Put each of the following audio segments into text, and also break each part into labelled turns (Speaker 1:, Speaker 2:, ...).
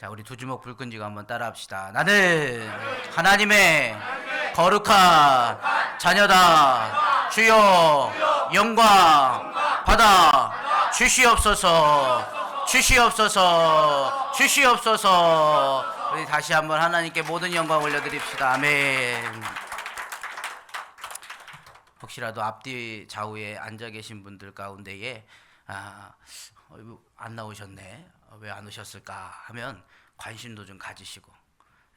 Speaker 1: 자, 우리 두 주먹 불 끈지고 한번 따라합시다. 나는 하나님의 거룩한 자녀다. 주여 영광 받아 주시옵소서. 주시옵소서. 주시옵소서. 우리 다시 한번 하나님께 모든 영광 올려드립시다. 아멘. 혹시라도 앞뒤 좌우에 앉아 계신 분들 가운데에 아, 안 나오셨네. 왜 안 오셨을까 하면 관심도 좀 가지시고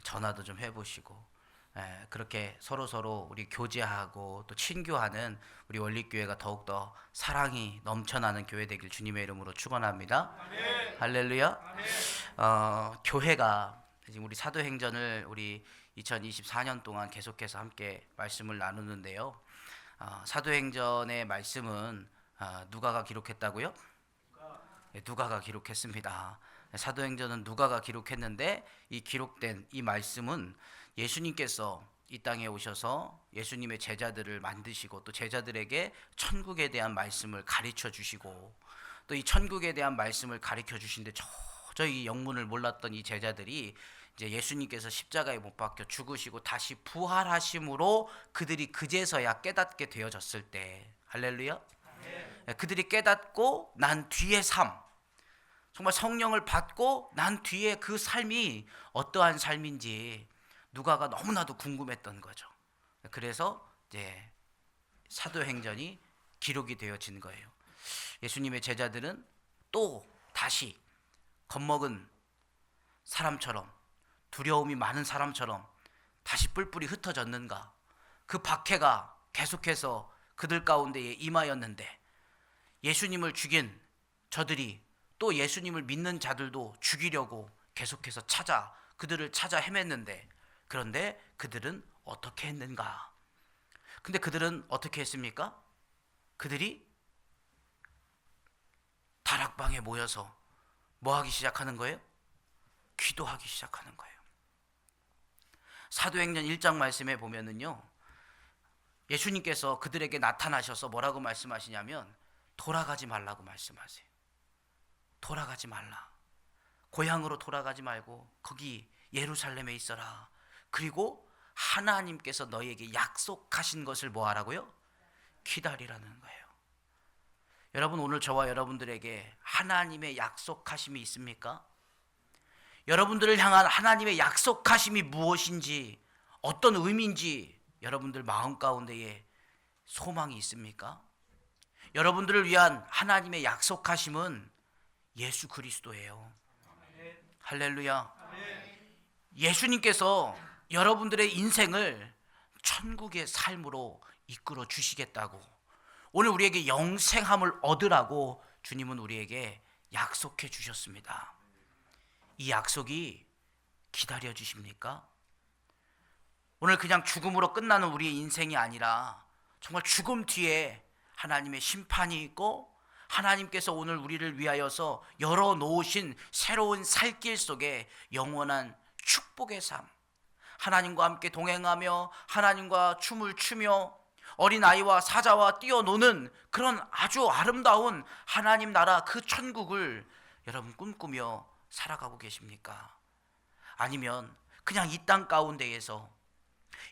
Speaker 1: 전화도 좀 해보시고 에, 그렇게 서로 서로 우리 교제하고 또 친교하는 우리 원립교회가 더욱 더 사랑이 넘쳐나는 교회 되길 주님의 이름으로 축원합니다. 할렐루야. 어, 교회가 지금 우리 사도행전을 우리 2024년 동안 계속해서 함께 말씀을 나누는데요. 어, 사도행전의 말씀은 어, 누가가 기록했다고요? 네, 누가가 기록했습니다. 사도행전은 누가가 기록했는데 이 기록된 이 말씀은 예수님께서 이 땅에 오셔서 예수님의 제자들을 만드시고 또 제자들에게 천국에 대한 말씀을 가르쳐 주시고 또 이 천국에 대한 말씀을 가르쳐 주신데 저저이 영문을 몰랐던 이 제자들이 이제 예수님께서 십자가에 못 박혀 죽으시고 다시 부활하심으로 그들이 그제서야 깨닫게 되어졌을 때 할렐루야 예, 그들이 깨닫고 난 뒤의 삶 정말 성령을 받고 난 뒤에 그 삶이 어떠한 삶인지 누가가 너무나도 궁금했던 거죠. 그래서 이제 사도행전이 기록이 되어진 거예요. 예수님의 제자들은 또 다시 겁먹은 사람처럼 두려움이 많은 사람처럼 다시 뿔뿔이 흩어졌는가? 그 박해가 계속해서 그들 가운데에 임하였는데 예수님을 죽인 저들이 또 예수님을 믿는 자들도 죽이려고 계속해서 찾아 그들을 찾아 헤맸는데 그런데 그들은 어떻게 했는가? 근데 그들은 어떻게 했습니까? 그들이 다락방에 모여서 뭐 하기 시작하는 거예요? 기도하기 시작하는 거예요. 사도행전 1장 말씀에 보면은요. 예수님께서 그들에게 나타나셔서 뭐라고 말씀하시냐면 돌아가지 말라고 말씀하세요. 돌아가지 말라. 고향으로 돌아가지 말고 거기 예루살렘에 있어라. 그리고 하나님께서 너희에게 약속하신 것을 뭐 하라고요? 기다리라는 거예요. 여러분 오늘 저와 여러분들에게 하나님의 약속하심이 있습니까? 여러분들을 향한 하나님의 약속하심이 무엇인지 어떤 의미인지 여러분들 마음 가운데에 소망이 있습니까? 여러분들을 위한 하나님의 약속하심은 예수 그리스도예요. 할렐루야. 예수님께서 여러분들의 인생을 천국의 삶으로 이끌어 주시겠다고 오늘 우리에게 영생함을 얻으라고 주님은 우리에게 약속해 주셨습니다. 이 약속이 기다려 주십니까? 오늘 그냥 죽음으로 끝나는 우리의 인생이 아니라 정말 죽음 뒤에 하나님의 심판이 있고 하나님께서 오늘 우리를 위하여서 열어 놓으신 새로운 살길 속에 영원한 축복의 삶. 하나님과 함께 동행하며 하나님과 춤을 추며 어린 아이와 사자와 뛰어노는 그런 아주 아름다운 하나님 나라 그 천국을 여러분 꿈꾸며 살아가고 계십니까? 아니면 그냥 이 땅 가운데에서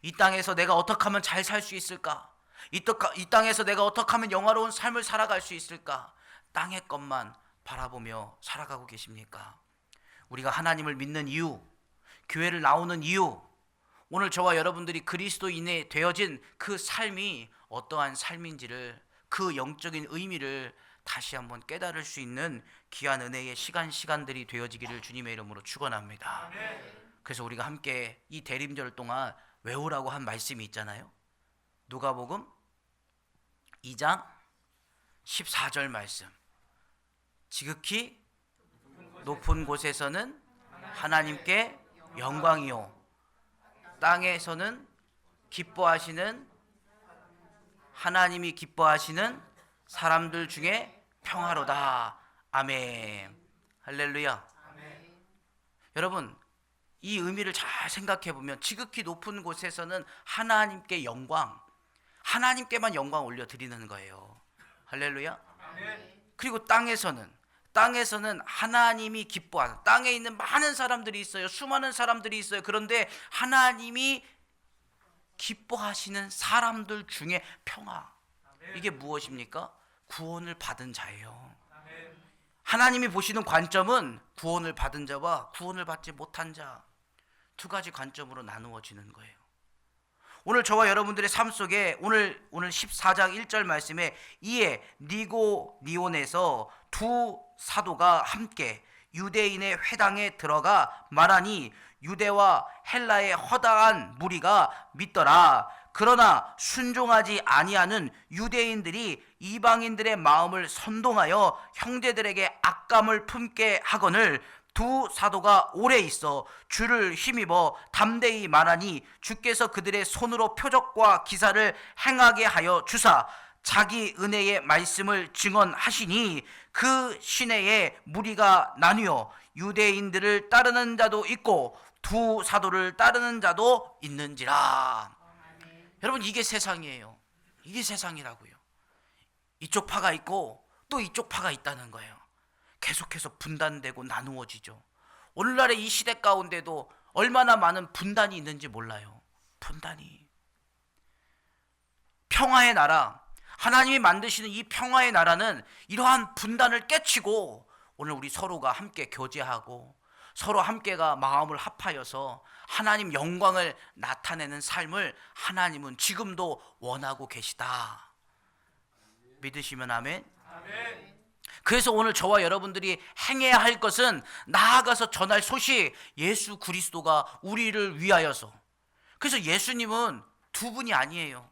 Speaker 1: 이 땅에서 내가 어떻게 하면 잘 살 수 있을까? 이, 땅에서 내가 어떻게 하면 영화로운 삶을 살아갈 수 있을까? 땅의 것만 바라보며 살아가고 계십니까? 우리가 하나님을 믿는 이유, 교회를 나오는 이유, 오늘 저와 여러분들이 그리스도인에 되어진 그 삶이 어떠한 삶인지를 그 영적인 의미를 다시 한번 깨달을 수 있는 귀한 은혜의 시간 시간들이 되어지기를 주님의 이름으로 축원합니다. 그래서 우리가 함께 이 대림절 동안 외우라고 한 말씀이 있잖아요. 누가복음 2장 14절 말씀. 지극히 높은 곳에서는 하나님께 영광이요 땅에서는 기뻐하시는 하나님이 기뻐하시는 사람들 중에 평화로다. 아멘. 할렐루야. 여러분, 이 의미를 잘 생각해 보면 지극히 높은 곳에서는 하나님께 영광, 하나님께만 영광 올려 드리는 거예요. 할렐루야. 그리고 땅에서는 땅에서는 하나님이 기뻐하는 땅에 있는 많은 사람들이 있어요. 수많은 사람들이 있어요. 그런데 하나님이 기뻐하시는 사람들 중에 평화. 이게 무엇입니까? 구원을 받은 자예요. 하나님이 보시는 관점은 구원을 받은 자와 구원을 받지 못한 자 두 가지 관점으로 나누어지는 거예요. 오늘 저와 여러분들의 삶 속에 오늘 오늘 14장 1절 말씀에 이에 니고 니온에서 두 사도가 함께 유대인의 회당에 들어가 말하니 유대와 헬라의 허다한 무리가 믿더라. 그러나 순종하지 아니하는 유대인들이 이방인들의 마음을 선동하여 형제들에게 악감을 품게 하거늘 두 사도가 오래 있어 주를 힘입어 담대히 말하니 주께서 그들의 손으로 표적과 기사를 행하게 하여 주사 자기 은혜의 말씀을 증언하시니 그 시내에 무리가 나뉘어 유대인들을 따르는 자도 있고 두 사도를 따르는 자도 있는지라. 여러분 이게 세상이에요. 이게 세상이라고요. 이쪽 파가 있고 또 이쪽 파가 있다는 거예요. 계속해서 분단되고 나누어지죠. 오늘날의 이 시대 가운데도 얼마나 많은 분단이 있는지 몰라요. 분단이. 평화의 나라, 하나님이 만드시는 이 평화의 나라는 이러한 분단을 깨치고 오늘 우리 서로가 함께 교제하고 서로 함께가 마음을 합하여서 하나님 영광을 나타내는 삶을 하나님은 지금도 원하고 계시다. 믿으시면 아멘. 그래서 오늘 저와 여러분들이 행해야 할 것은 나아가서 전할 소식 예수 그리스도가 우리를 위하여서 그래서 예수님은 두 분이 아니에요.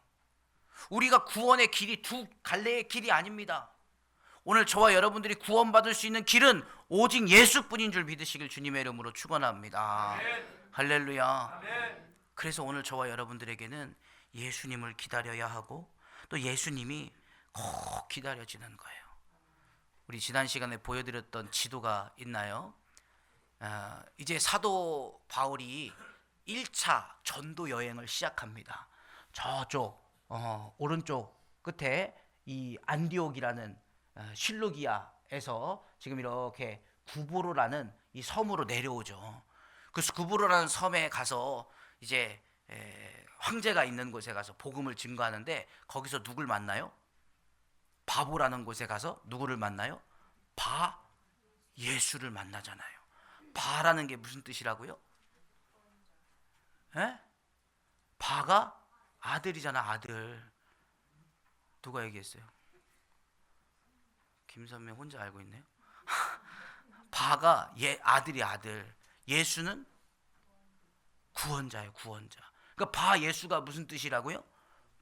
Speaker 1: 우리가 구원의 길이 두 갈래의 길이 아닙니다. 오늘 저와 여러분들이 구원받을 수 있는 길은 오직 예수뿐인 줄 믿으시길 주님의 이름으로 축원합니다. 할렐루야. 그래서 오늘 저와 여러분들에게는 예수님을 기다려야 하고 또 예수님이 꼭 기다려지는 거예요. 우리 지난 시간에 보여드렸던 지도가 있나요? 아, 이제 사도 바울이 1차 전도 여행을 시작합니다. 저쪽 어, 오른쪽 끝에 이 안디옥이라는 어, 실루기아에서 지금 이렇게 구보로라는 이 섬으로 내려오죠. 그 구보로라는 섬에 가서 이제 에, 황제가 있는 곳에 가서 복음을 증거하는데 거기서 누굴 만나요? 바보라는 곳에 가서 누구를 만나요? 바 예수를 만나잖아요. 바라는 게 무슨 뜻이라고요? 에? 바가 아들이잖아, 아들. 누가 얘기했어요? 김선명 혼자 알고 있네요. 바가 예 아들이 아들. 예수는 구원자예요, 구원자. 그러니까 바 예수가 무슨 뜻이라고요?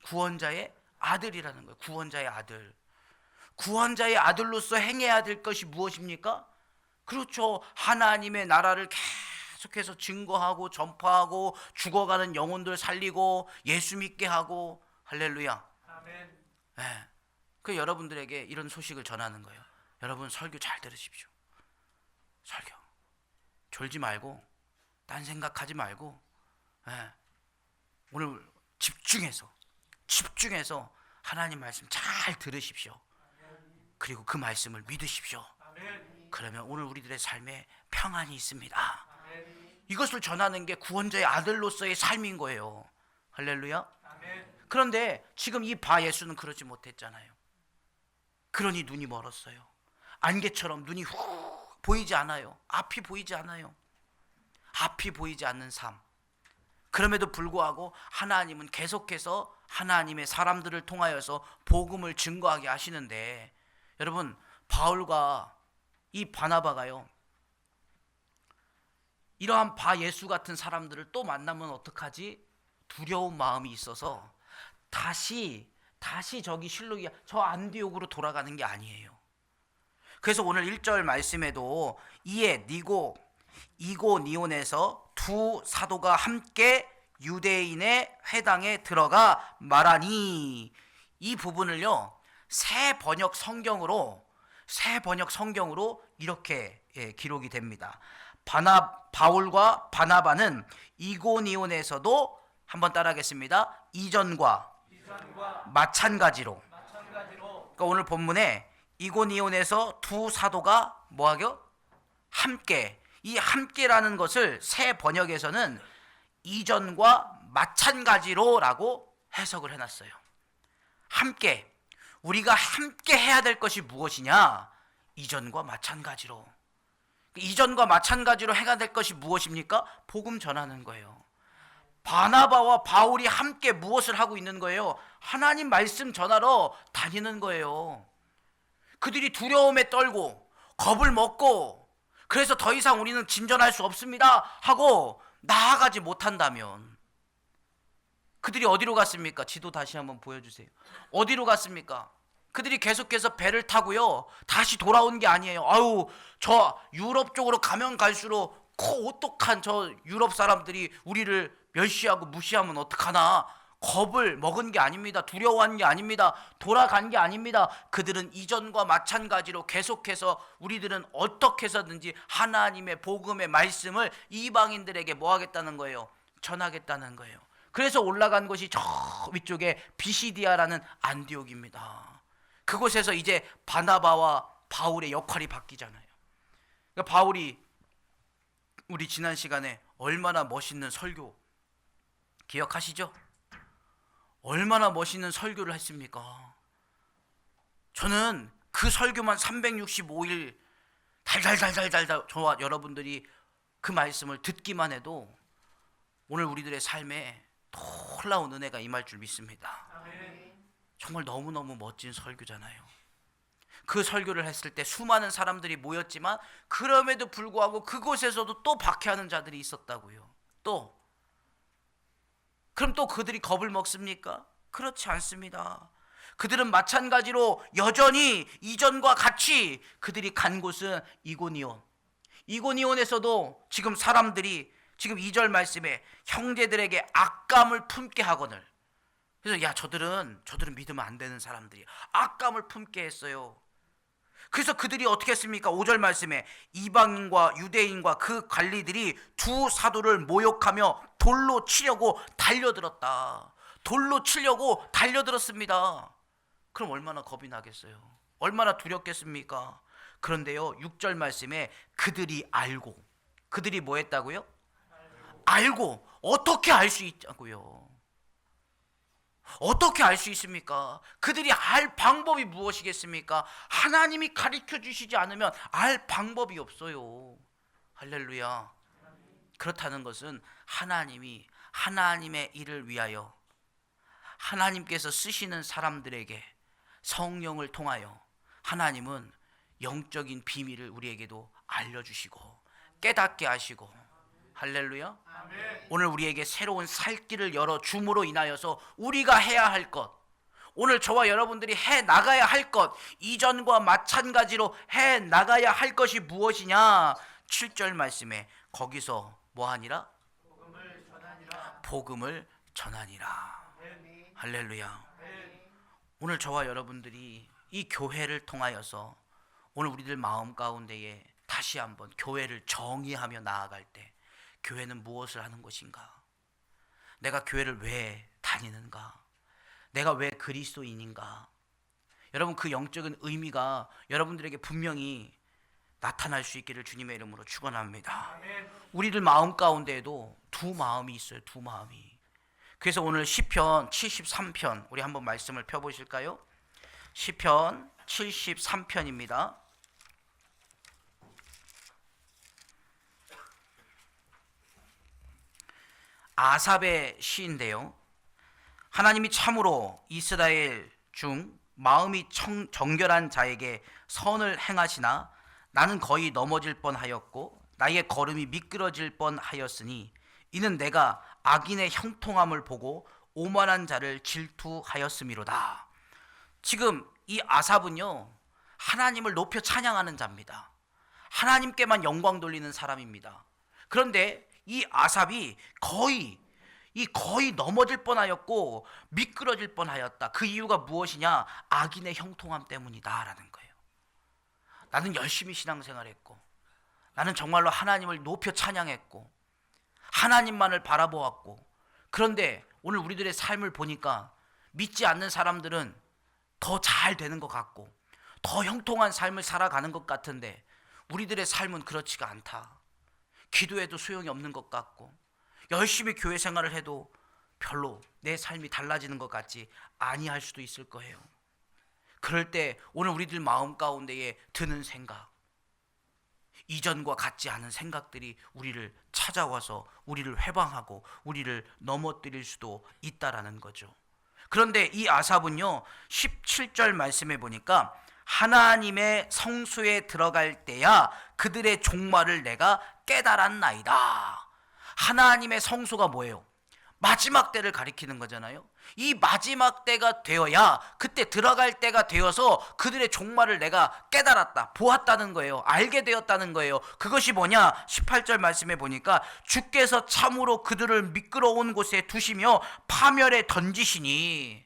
Speaker 1: 구원자의 아들이라는 거예요. 구원자의 아들. 구원자의 아들로서 행해야 될 것이 무엇입니까? 그렇죠. 하나님의 나라를 계속해서 증거하고 전파하고 죽어가는 영혼들 살리고 예수 믿게 하고 할렐루야.
Speaker 2: 아멘.
Speaker 1: 예. 그 여러분들에게 이런 소식을 전하는 거예요. 여러분 설교 잘 들으십시오. 설교. 졸지 말고 딴 생각하지 말고 예. 오늘 집중해서 집중해서 하나님 말씀 잘 들으십시오. 그리고 그 말씀을 믿으십시오. 그러면 오늘 우리들의 삶에 평안이 있습니다. 이것을 전하는 게 구원자의 아들로서의 삶인 거예요. 할렐루야. 그런데 지금 이 바 예수는 그러지 못했잖아요. 그러니 눈이 멀었어요. 안개처럼 눈이 훅 보이지 않아요. 앞이 보이지 않아요. 앞이 보이지 않는 삶. 그럼에도 불구하고 하나님은 계속해서 하나님의 사람들을 통하여서 복음을 증거하게 하시는데 여러분 바울과 이 바나바가요. 이러한 바 예수 같은 사람들을 또 만나면 어떡하지? 두려운 마음이 있어서 다시 다시 저기 실록이 저 안디옥으로 돌아가는 게 아니에요. 그래서 오늘 1절 말씀에도 이에 니고 이고 니온에서 두 사도가 함께 유대인의 회당에 들어가 말하니 이 부분을요 새 번역 성경으로 새 번역 성경으로 이렇게 예, 기록이 됩니다. 바나 바울과 바나바는 이고니온에서도 한번 따라하겠습니다. 이전과
Speaker 2: 이전과
Speaker 1: 마찬가지로
Speaker 2: 마찬가지로
Speaker 1: 그러니까 오늘 본문에 이고니온에서 두 사도가 뭐하겨? 함께. 이 함께라는 것을 새 번역에서는 이전과 마찬가지로라고 해석을 해놨어요. 함께. 우리가 함께 해야 될 것이 무엇이냐? 이전과 마찬가지로. 이전과 마찬가지로 해야 될 것이 무엇입니까? 복음 전하는 거예요. 바나바와 바울이 함께 무엇을 하고 있는 거예요? 하나님 말씀 전하러 다니는 거예요. 그들이 두려움에 떨고 겁을 먹고 그래서 더 이상 우리는 진전할 수 없습니다 하고 나아가지 못한다면 그들이 어디로 갔습니까? 지도 다시 한번 보여주세요. 어디로 갔습니까? 그들이 계속해서 배를 타고요. 다시 돌아온 게 아니에요. 아유, 저 유럽 쪽으로 가면 갈수록 코 오똑한 저 유럽 사람들이 우리를 멸시하고 무시하면 어떡하나. 겁을 먹은 게 아닙니다. 두려워한 게 아닙니다. 돌아간 게 아닙니다. 그들은 이전과 마찬가지로 계속해서 우리들은 어떻게 해서든지 하나님의 복음의 말씀을 이방인들에게 뭐 하겠다는 거예요? 전하겠다는 거예요. 그래서 올라간 곳이 저 위쪽에 비시디아라는 안디옥입니다. 그곳에서 이제 바나바와 바울의 역할이 바뀌잖아요. 그러니까 바울이 우리 지난 시간에 얼마나 멋있는 설교 기억하시죠? 얼마나 멋있는 설교를 했습니까? 저는 그 설교만 365일 달달달달달달 저와 여러분들이 그 말씀을 듣기만 해도 오늘 우리들의 삶에 놀라운 은혜가 임할 줄 믿습니다. 정말 너무너무 멋진 설교잖아요. 그 설교를 했을 때 수많은 사람들이 모였지만 그럼에도 불구하고 그곳에서도 또 박해하는 자들이 있었다고요. 또 그럼 또 그들이 겁을 먹습니까? 그렇지 않습니다. 그들은 마찬가지로 여전히 이전과 같이 그들이 간 곳은 이고니온. 이고니온에서도 지금 사람들이 지금 2절 말씀에 형제들에게 악감을 품게 하거늘. 그래서 야 저들은 저들은 믿으면 안 되는 사람들이 악감을 품게 했어요. 그래서 그들이 어떻게 했습니까? 5절 말씀에 이방인과 유대인과 그 관리들이 두 사도를 모욕하며 돌로 치려고 달려들었다. 돌로 치려고 달려들었습니다. 그럼 얼마나 겁이 나겠어요? 얼마나 두렵겠습니까? 그런데요, 6절 말씀에 그들이 알고, 그들이 뭐 했다고요? 알고, 어떻게 알 수 있다고요? 어떻게 알 수 있습니까? 그들이 알 방법이 무엇이겠습니까? 하나님이 가르쳐 주시지 않으면 알 방법이 없어요. 할렐루야. 그렇다는 것은 하나님이 하나님의 일을 위하여 하나님께서 쓰시는 사람들에게 성령을 통하여 하나님은 영적인 비밀을 우리에게도 알려주시고 깨닫게 하시고 할렐루야. 오늘 우리에게 새로운 살 길을 열어 줌으로 인하여서 우리가 해야 할 것, 오늘 저와 여러분들이 해 나가야 할 것, 이전과 마찬가지로 해 나가야 할 것이 무엇이냐? 7절 말씀에 거기서 뭐 하니라? 복음을 전하니라. 할렐루야. 오늘 저와 여러분들이 이 교회를 통하여서 오늘 우리들 마음 가운데에 다시 한번 교회를 정의하며 나아갈 때 교회는 무엇을 하는 것인가? 내가 교회를 왜 다니는가? 내가 왜 그리스도인인가? 여러분 그 영적인 의미가 여러분들에게 분명히 나타날 수 있기를 주님의 이름으로 축원합니다. 우리들 마음 가운데에도 두 마음이 있어요. 두 마음이. 그래서 오늘 시편 73편 우리 한번 말씀을 펴 보실까요? 시편 73편입니다. 아삽의 시인데요. 하나님이 참으로 이스라엘 중 마음이 청, 정결한 자에게 선을 행하시나 나는 거의 넘어질 뻔하였고 나의 걸음이 미끄러질 뻔하였으니 이는 내가 악인의 형통함을 보고 오만한 자를 질투하였음이로다. 지금 이 아삽은요 하나님을 높여 찬양하는 자입니다. 하나님께만 영광 돌리는 사람입니다. 그런데 이 아삽이 거의 이 거의 넘어질 뻔하였고 미끄러질 뻔하였다. 그 이유가 무엇이냐? 악인의 형통함 때문이다라는 거예요. 나는 열심히 신앙생활했고 나는 정말로 하나님을 높여 찬양했고 하나님만을 바라보았고 그런데 오늘 우리들의 삶을 보니까 믿지 않는 사람들은 더 잘 되는 것 같고 더 형통한 삶을 살아가는 것 같은데 우리들의 삶은 그렇지가 않다. 기도해도 소용이 없는 것 같고 열심히 교회 생활을 해도 별로 내 삶이 달라지는 것 같지 아니할 수도 있을 거예요. 그럴 때 오늘 우리들 마음 가운데에 드는 생각 이전과 같지 않은 생각들이 우리를 찾아와서 우리를 회방하고 우리를 넘어뜨릴 수도 있다라는 거죠. 그런데 이 아삽은요 17절 말씀해 보니까 하나님의 성소에 들어갈 때야 그들의 종말을 내가 깨달았나이다. 하나님의 성소가 뭐예요? 마지막 때를 가리키는 거잖아요. 이 마지막 때가 되어야 그때 들어갈 때가 되어서 그들의 종말을 내가 깨달았다, 보았다는 거예요. 알게 되었다는 거예요. 그것이 뭐냐? 18절 말씀에 보니까 주께서 참으로 그들을 미끄러운 곳에 두시며 파멸에 던지시니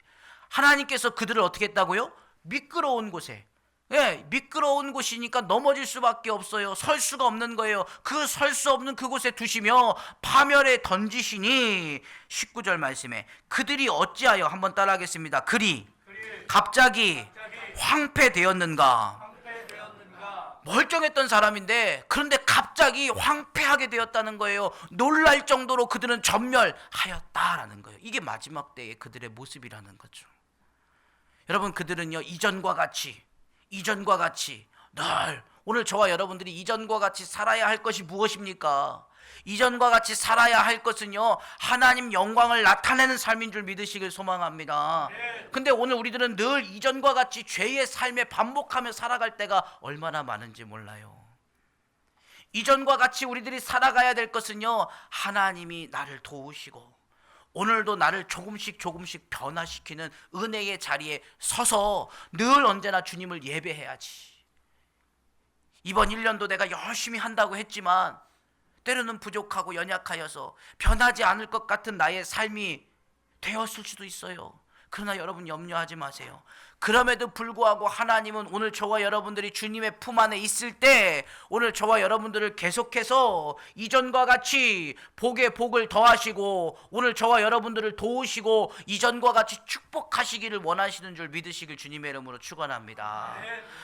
Speaker 1: 하나님께서 그들을 어떻게 했다고요? 미끄러운 곳에 예, 미끄러운 곳이니까 넘어질 수밖에 없어요. 설 수가 없는 거예요. 그 설 수 없는 그곳에 두시며 파멸에 던지시니 19절 말씀에 그들이 어찌하여 한번 따라하겠습니다. 그리 갑자기 황폐되었는가? 멀쩡했던 사람인데 그런데 갑자기 황폐하게 되었다는 거예요. 놀랄 정도로 그들은 전멸하였다라는 거예요. 이게 마지막 때의 그들의 모습이라는 거죠. 여러분 그들은요 이전과 같이 이전과 같이 늘 오늘 저와 여러분들이 이전과 같이 살아야 할 것이 무엇입니까? 이전과 같이 살아야 할 것은요 하나님 영광을 나타내는 삶인 줄 믿으시길 소망합니다. 근데 오늘 우리들은 늘 이전과 같이 죄의 삶에 반복하며 살아갈 때가 얼마나 많은지 몰라요. 이전과 같이 우리들이 살아가야 될 것은요 하나님이 나를 도우시고 오늘도 나를 조금씩 조금씩 변화시키는 은혜의 자리에 서서 늘 언제나 주님을 예배해야지. 이번 1년도 내가 열심히 한다고 했지만 때로는 부족하고 연약하여서 변하지 않을 것 같은 나의 삶이 되었을 수도 있어요. 그러나 여러분 염려하지 마세요. 그럼에도 불구하고 하나님은 오늘 저와 여러분들이 주님의 품 안에 있을 때 오늘 저와 여러분들을 계속해서 이전과 같이 복에 복을 더하시고 오늘 저와 여러분들을 도우시고 이전과 같이 축복하시기를 원하시는 줄 믿으시길 주님의 이름으로 축원합니다.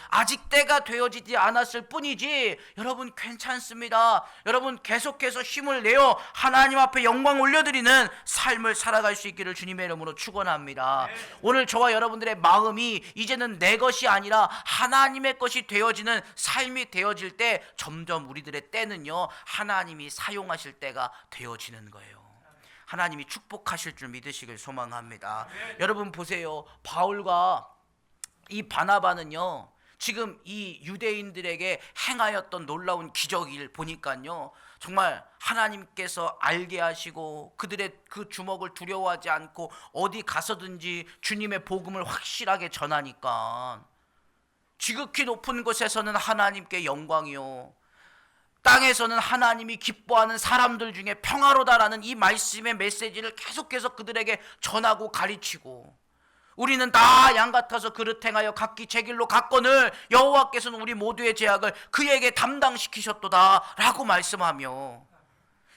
Speaker 1: 아직 때가 되어지지 않았을 뿐이지 여러분 괜찮습니다. 여러분 계속해서 힘을 내어 하나님 앞에 영광 올려드리는 삶을 살아갈 수 있기를 주님의 이름으로 축원합니다. 오늘 저와 여러분들의 마음이 이제는 내 것이 아니라 하나님의 것이 되어지는 삶이 되어질 때 점점 우리들의 때는요 하나님이 사용하실 때가 되어지는 거예요. 하나님이 축복하실 줄 믿으시길 소망합니다. 여러분 보세요. 바울과 이 바나바는요. 지금 이 유대인들에게 행하였던 놀라운 기적을 보니까요. 정말 하나님께서 알게 하시고 그들의 그 주먹을 두려워하지 않고 어디 가서든지 주님의 복음을 확실하게 전하니까 지극히 높은 곳에서는 하나님께 영광이요. 땅에서는 하나님이 기뻐하는 사람들 중에 평화로다라는 이 말씀의 메시지를 계속해서 그들에게 전하고 가르치고 우리는 다 양 같아서 그릇 행하여 각기 제 길로 갔거늘 여호와께서는 우리 모두의 죄악을 그에게 담당시키셨도다라고 말씀하며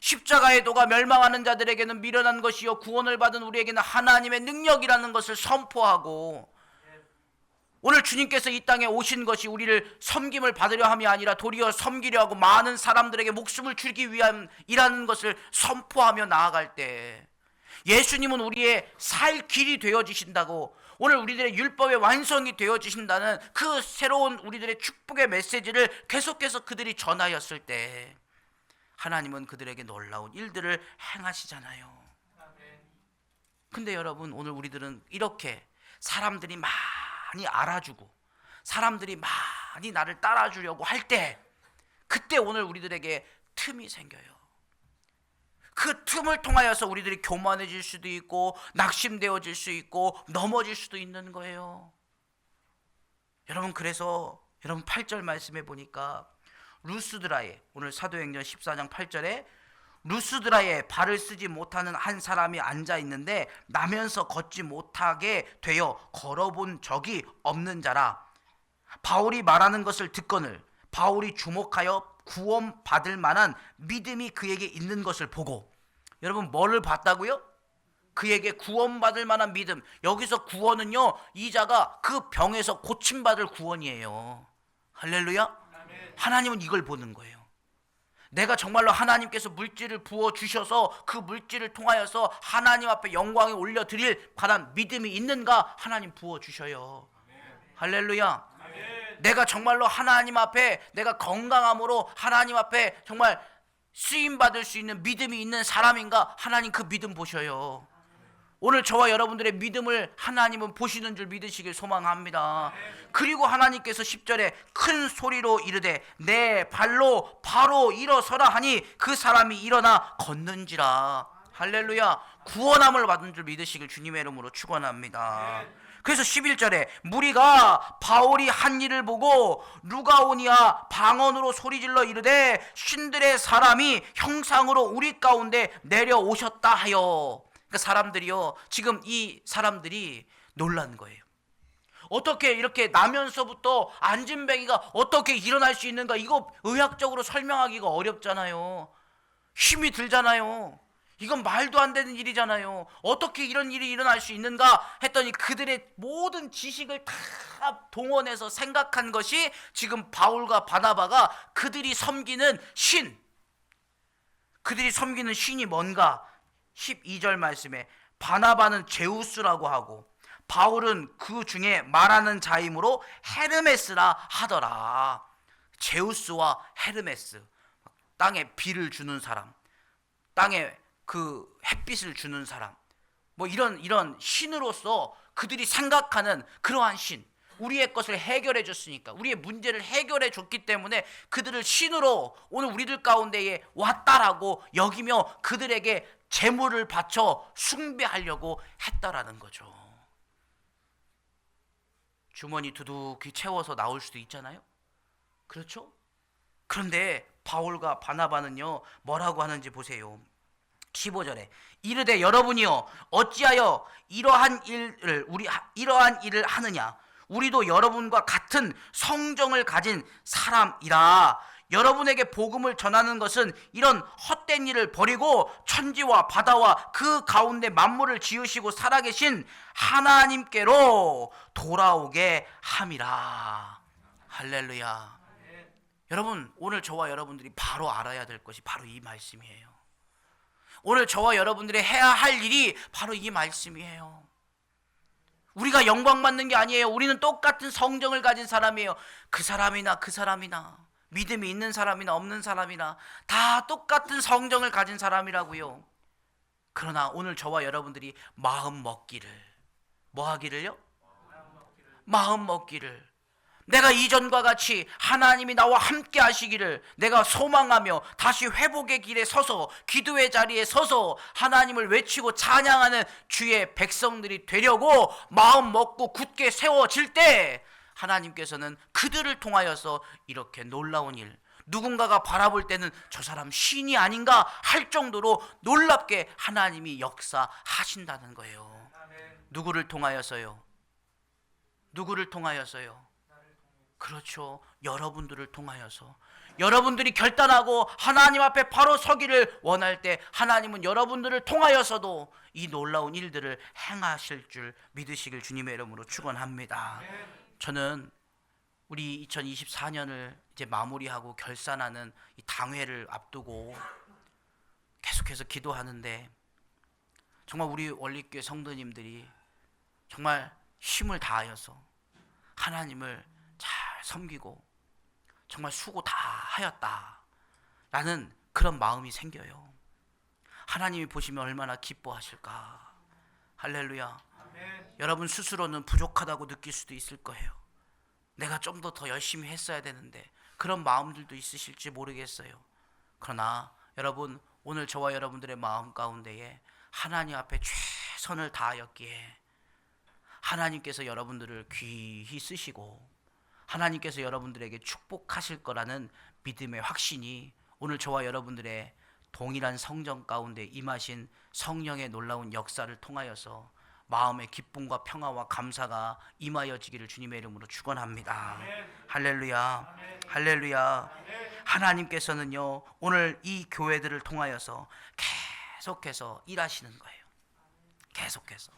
Speaker 1: 십자가의 도가 멸망하는 자들에게는 미련한 것이요 구원을 받은 우리에게는 하나님의 능력이라는 것을 선포하고 오늘 주님께서 이 땅에 오신 것이 우리를 섬김을 받으려 함이 아니라 도리어 섬기려 하고 많은 사람들에게 목숨을 주기 위함이라는 것을 선포하며 나아갈 때 예수님은 우리의 살 길이 되어지신다고 오늘 우리들의 율법의 완성이 되어지신다는 그 새로운 우리들의 축복의 메시지를 계속해서 그들이 전하였을 때 하나님은 그들에게 놀라운 일들을 행하시잖아요. 근데 여러분 오늘 우리들은 이렇게 사람들이 많이 알아주고 사람들이 많이 나를 따라주려고 할 때 그때 오늘 우리들에게 틈이 생겨요. 그 틈을 통하여서 우리들이 교만해질 수도 있고 낙심되어질 수 있고 넘어질 수도 있는 거예요. 여러분 그래서 여러분 8절 말씀해 보니까 루스드라에 오늘 사도행전 14장 8절에 루스드라에 발을 쓰지 못하는 한 사람이 앉아 있는데 나면서 걷지 못하게 되어 걸어본 적이 없는 자라 바울이 말하는 것을 듣거늘 바울이 주목하여 구원 받을 만한 믿음이 그에게 있는 것을 보고 여러분 뭐를 봤다고요? 그에게 구원받을 만한 믿음. 여기서 구원은요, 이 자가 그 병에서 고침받을 구원이에요. 할렐루야. 하나님은 이걸 보는 거예요. 내가 정말로 하나님께서 물질을 부어 주셔서 그 물질을 통하여서 하나님 앞에 영광에 올려 드릴 바란 믿음이 있는가 하나님 부어 주셔요. 할렐루야. 내가 정말로 하나님 앞에 내가 건강함으로 하나님 앞에 정말 쓰임 받을 수 있는 믿음이 있는 사람인가 하나님 그 믿음 보셔요. 오늘 저와 여러분들의 믿음을 하나님은 보시는 줄 믿으시길 소망합니다. 그리고 하나님께서 10절에 큰 소리로 이르되 내 발로 바로 일어서라 하니 그 사람이 일어나 걷는지라. 할렐루야. 구원함을 받은 줄 믿으시길 주님의 이름으로 축원합니다. 그래서 11절에 무리가 바울이 한 일을 보고 루가오니아 방언으로 소리질러 이르되 신들의 사람이 형상으로 우리 가운데 내려오셨다 하여 그러니까 사람들이요 지금 이 사람들이 놀란 거예요. 어떻게 이렇게 나면서부터 안진뱅이가 어떻게 일어날 수 있는가 이거 의학적으로 설명하기가 어렵잖아요. 힘이 들잖아요. 이건 말도 안 되는 일이잖아요. 어떻게 이런 일이 일어날 수 있는가 했더니 그들의 모든 지식을 다 동원해서 생각한 것이 지금 바울과 바나바가 그들이 섬기는 신. 그들이 섬기는 신이 뭔가 12절 말씀에 바나바는 제우스라고 하고 바울은 그 중에 말하는 자이므로 헤르메스라 하더라. 제우스와 헤르메스. 땅에 비를 주는 사람. 땅에 그 햇빛을 주는 사람. 뭐 이런 이런 신으로서 그들이 생각하는 그러한 신. 우리의 것을 해결해 줬으니까 우리의 문제를 해결해 줬기 때문에 그들을 신으로 오늘 우리들 가운데에 왔다라고 여기며 그들에게 재물을 바쳐 숭배하려고 했다라는 거죠. 주머니 두둑히 채워서 나올 수도 있잖아요. 그렇죠? 그런데 바울과 바나바는요 뭐라고 하는지 보세요. 15절에. 이르되 여러분이요 어찌하여 이러한 일을 우리 하- 이러한 일을 하느냐? 우리도 여러분과 같은 성정을 가진 사람이라. 여러분에게 복음을 전하는 것은 이런 헛된 일을 버리고 천지와 바다와 그 가운데 만물을 지으시고 살아계신 하나님께로 돌아오게 함이라. 할렐루야. 여러분 오늘 저와 여러분들이 바로 알아야 될 것이 바로 이 말씀이에요 오늘 저와 여러분들이 해야 할 일이 바로 이 말씀이에요. 우리가 영광 받는 게 아니에요. 우리는 똑같은 성정을 가진 사람이에요. 그 사람이나 그 사람이나 믿음이 있는 사람이나 없는 사람이나 다 똑같은 성정을 가진 사람이라고요. 그러나 오늘 저와 여러분들이 마음 먹기를 뭐 하기를요? 마음 먹기를 내가 이전과 같이 하나님이 나와 함께 하시기를 내가 소망하며 다시 회복의 길에 서서 기도의 자리에 서서 하나님을 외치고 찬양하는 주의 백성들이 되려고 마음 먹고 굳게 세워질 때 하나님께서는 그들을 통하여서 이렇게 놀라운 일 누군가가 바라볼 때는 저 사람 신이 아닌가 할 정도로 놀랍게 하나님이 역사하신다는 거예요. 누구를 통하여서요? 누구를 통하여서요? 그렇죠. 여러분들을 통하여서 여러분들이 결단하고 하나님 앞에 바로 서기를 원할 때 하나님은 여러분들을 통하여서도 이 놀라운 일들을 행하실 줄 믿으시길 주님의 이름으로 축원합니다. 저는 우리 2024년을 이제 마무리하고 결산하는 이 당회를 앞두고 계속해서 기도하는데 정말 우리 원리교회 성도님들이 정말 힘을 다하여서 하나님을 잘 섬기고 정말 수고 다 하였다. 라는 그런 마음이 생겨요. 하나님이 보시면 얼마나 기뻐하실까. 할렐루야. 여러분 스스로는 부족하다고 느낄 수도 있을 거예요. 내가 좀 더 더 열심히 했어야 되는데 그런 마음들도 있으실지 모르겠어요. 그러나 여러분 오늘 저와 여러분들의 마음 가운데에 하나님 앞에 최선을 다하였기에 하나님께서 여러분들을 귀히 쓰시고 하나님께서 여러분들에게 축복하실 거라는 믿음의 확신이 오늘 저와 여러분들의 동일한 성정 가운데 임하신 성령의 놀라운 역사를 통하여서 마음의 기쁨과 평화와 감사가 임하여지기를 주님의 이름으로 축원합니다. 할렐루야. 할렐루야. 하나님께서는요. 오늘 이 교회들을 통하여서 계속해서 일하시는 거예요. 계속해서.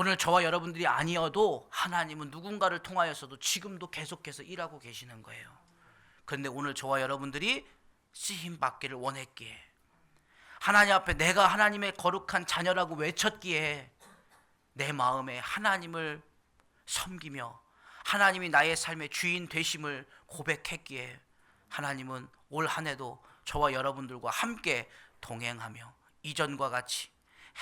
Speaker 1: 오늘 저와 여러분들이 아니어도 하나님은 누군가를 통하여서도 지금도 계속해서 일하고 계시는 거예요. 그런데 오늘 저와 여러분들이 쓰임 받기를 원했기에 하나님 앞에 내가 하나님의 거룩한 자녀라고 외쳤기에 내 마음에 하나님을 섬기며 하나님이 나의 삶의 주인 되심을 고백했기에 하나님은 올 한 해도 저와 여러분들과 함께 동행하며 이전과 같이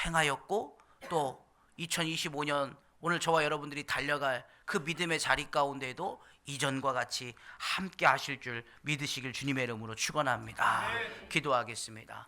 Speaker 1: 행하였고 또 2025년 오늘 저와 여러분들이 달려갈 그 믿음의 자리 가운데에도 이전과 같이 함께 하실 줄 믿으시길 주님의 이름으로 축원합니다. 기도하겠습니다.